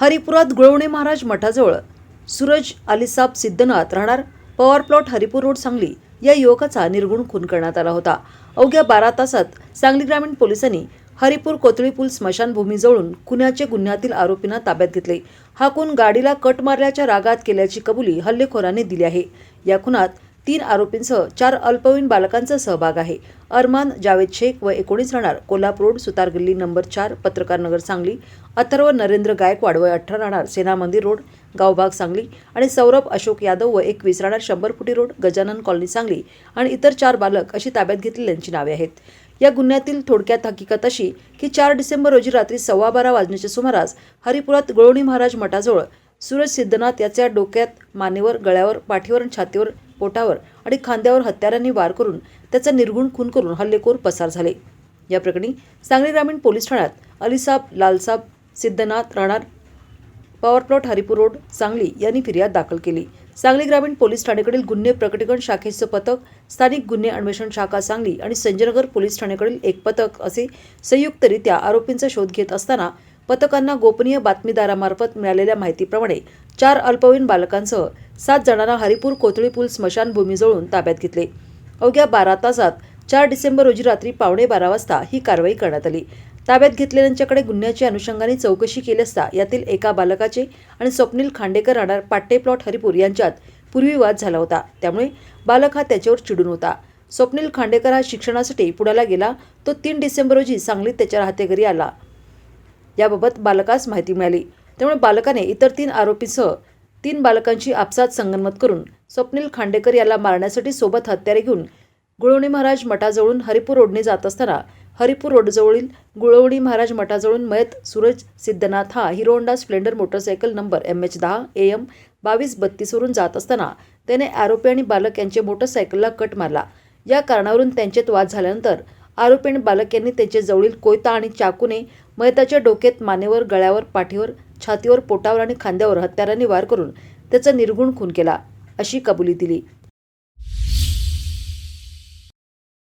हरिपुरात गुळवणे महाराज मठाजवळ सूरज अलिसाब सिद्धनाथ राहणार power plot Haripur road Sangli या युवकाचा निर्गुण खून करण्यात आला होता. अवघ्या बारा तासात सांगली ग्रामीण पोलिसांनी हरिपूर कोथळी पूल स्मशानभूमीजवळून खुन्याचे गुन्ह्यातील आरोपींना ताब्यात घेतले. हा खून गाडीला कट मारल्याच्या रागात केल्याची कबुली हल्लेखोराने दिली आहे. या खुनात तीन आरोपींसह चार अल्पवयीन बालकांचा सहभाग आहे. अरमान जावेद शेख व एकोणीस राहणार कोल्हापूर रोड सुतार गल्ली नंबर चार पत्रकार नगर सांगली. अथर्व नरेंद्र गायकवाड व अठरा राहणार सेना मंदिर रोड गावभाग सांगली. आणि सौरभ अशोक यादव व एकवीस राहणार शंभर फुटी रोड गजानन कॉलनी सांगली. आणि इतर चार बालक अशी ताब्यात घेतलेल्यांची नावे आहेत. या गुन्ह्यातील थोडक्यात हकीकत अशी की चार डिसेंबर रोजी रात्री सव्वा बारा वाजण्याच्या सुमारास हरिपुरात गळोणी महाराज मठाजवळ सूरज सिद्धनाथ याच्या डोक्यात मानेवर गळ्यावर पाठीवर आणि छातीवर पोटावर आणि खांद्यावर हत्यारांनी वार करून त्याचा निर्गुण खून करून हल्लेखोर पसार झाले. या प्रकरणी सांगली ग्रामीण पोलीस ठाण्यात अलिसाब लालसाब सिद्धनाथ राहणार power plot Haripur road Sangli यांनी फिर्याद दाखल केली. सांगली ग्रामीण पोलीस ठाण्याकडील गुन्हे प्रकटीकरण शाखेचं पथक स्थानिक गुन्हे अन्वेषण शाखा सांगली आणि संजयनगर पोलीस ठाण्याकडील एक पथक असे संयुक्तरित्या आरोपींचा शोध घेत असताना पथकांना गोपनीय बातमीदारामार्फत मिळालेल्या माहितीप्रमाणे चार अल्पवयीन बालकांसह सात जणांना हरिपूर कोथळी पूल स्मशानभूमीजवळून ताब्यात घेतले. अवघ्या बारा तासात चार डिसेंबर रोजी रात्री पावणे बारा वाजता ही कारवाई करण्यात आली. ताब्यात घेतलेल्यांच्याकडे गुन्ह्याच्या अनुषंगाने चौकशी केली असता यातील एका बालकाचे आणि स्वप्नील खांडेकर राहणार पाट्टे प्लॉट हरिपूर यांच्यात पूर्वी वाद झाला होता. त्यामुळे बालक हा त्याच्यावर चिडून होता. स्वप्नील खांडेकर हा शिक्षणासाठी पुण्याला गेला. तो तीन डिसेंबर रोजी सांगलीत त्याच्या राहते घरी आला. याबाबत बालकास माहिती मिळाली. त्यामुळे बालकाने इतर तीन आरोपीसह तीन बालकांची आपसात संगनमत करून स्वप्नील खांडेकर याला मारण्यासाठी सोबत हत्यारे घेऊन गुळवणी महाराज मठाजवळून हरिपूर रोडने जात असताना हरिपूर रोडजवळील गुळवणी महाराज मठाजवळून मयत सूरज सिद्धनाथ हा Hero Honda Splendor motorcycle number M H दहा ए एम बावीस बत्तीसवरून जात असताना त्याने आरोपी आणि बालक यांच्या मोटरसायकलला कट मारला. या कारणावरून त्यांच्यात वाद झाल्यानंतर आरोपी बालक यांनी त्याचे जवळील कोयता आणि चाकूने मयताच्या डोक्यात मानेवर गळ्यावर पाठीवर छातीवर पोटावर आणि खांद्यावर हत्याराने वार करून त्याचा निर्गुण खून केला अशी कबुली दिली.